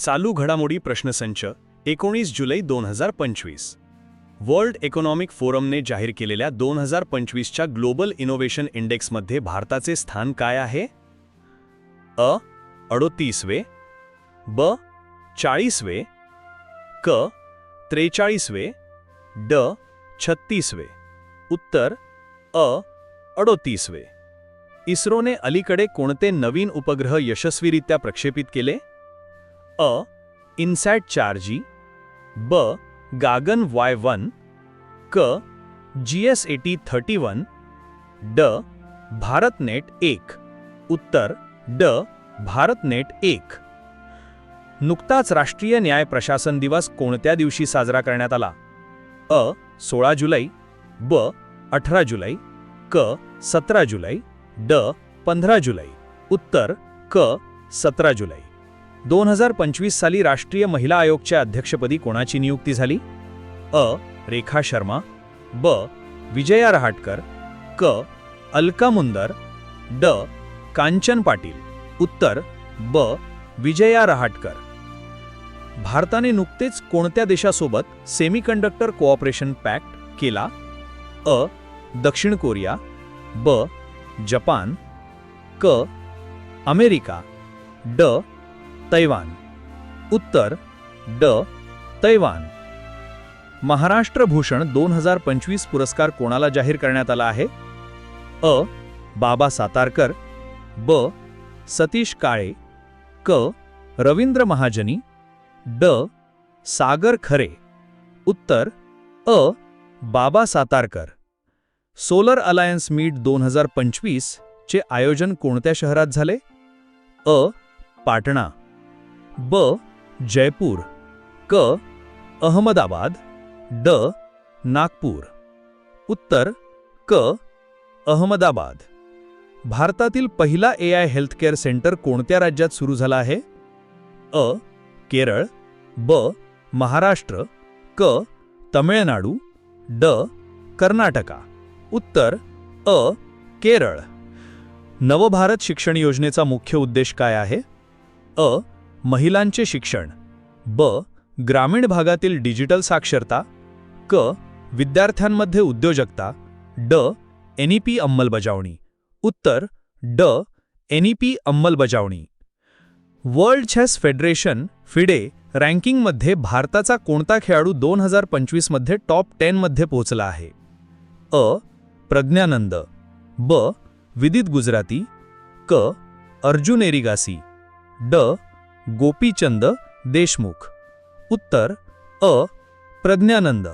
चालू घडामोडी प्रश्नसंच एकोणीस जुलै दोन हजार पंचवीस. वर्ल्ड इकॉनॉमिक फोरमने जाहीर केलेल्या दोन हजार पंचवीसच्या ग्लोबल इनोव्हेशन इंडेक्समध्ये भारताचे स्थान काय आहे? अ अडोतीसवे ब चाळीसवे क त्रेचाळीसवे ड छत्तीसवे. उत्तर अ अडोतीसवे. इस्रोने अलीकडे कोणते नवीन उपग्रह यशस्वीरित्या प्रक्षेपित केले? अ इन्सॅट चार्जी ब गागन वाय वन क G S A T thirty one ड भारतनेट एक उत्तर ड भारतनेट एक. नुकताच राष्ट्रीय न्याय प्रशासन दिवस कोणत्या दिवशी साजरा करण्यात आला? अ सोळा जुलै ब अठरा जुलै क सतरा जुलै ड पंधरा जुलै उत्तर क सतरा जुलै. दोन हजार पंचवीस साली राष्ट्रीय महिला आयोगच्या अध्यक्षपदी कोणाची नियुक्ती झाली? अ. रेखा शर्मा ब. विजया रहाटकर क. अलका मुंदर ड. कांचन पाटील. उत्तर ब. विजया रहाटकर. भारताने नुकतेच कोणत्या देशासोबत सेमीकंडक्टर कोऑपरेशन पॅक्ट केला? अ. दक्षिण कोरिया ब. जपान क. अमेरिका ड. तैवान. उत्तर ड तैवान. महाराष्ट्र भूषण दोन हजार पंचवीस पुरस्कार कोणाला जाहीर करण्यात आला आहे? अ. बाबा सातारकर. ब. सतीश काळे. क. रवींद्र महाजनी. ड. सागर खरे. उत्तर अ. बाबा सातारकर. सोलर अलायन्स मीट दोन हजार पंचवीस चे आयोजन कोणत्या शहरात झाले? अ. पाटणा. ब जयपूर क अहमदाबाद ड नागपूर. उत्तर क अहमदाबाद. भारतातील पहिला ए आय हेल्थकेअर सेंटर कोणत्या राज्यात सुरू झाला आहे? अ केरळ ब महाराष्ट्र क तमिळनाडू ड कर्नाटका. उत्तर अ केरळ. नवभारत शिक्षण योजनेचा मुख्य उद्देश काय आहे? अ महिलांचे शिक्षण. ब. ग्रामीण भागातील डिजिटल साक्षरता. क. विद्यार्थ्यांमध्ये उद्योजकता. ड. एनईपी अंमलबजावणी. उत्तर. ड. एनईपी अंमलबजावणी. वर्ल्ड चेस फेडरेशन फिडे रँकिंगमध्ये भारताचा कोणता खेळाडू दोन हजार पंचवीसमध्ये टॉप टेनमध्ये पोहोचला आहे? अ. प्रज्ञानंद. ब. विदित गुजराती. क. अर्जुन एरिगासी. ड. गोपीचंद देशमुख. उत्तर अ. प्रज्ञानंद.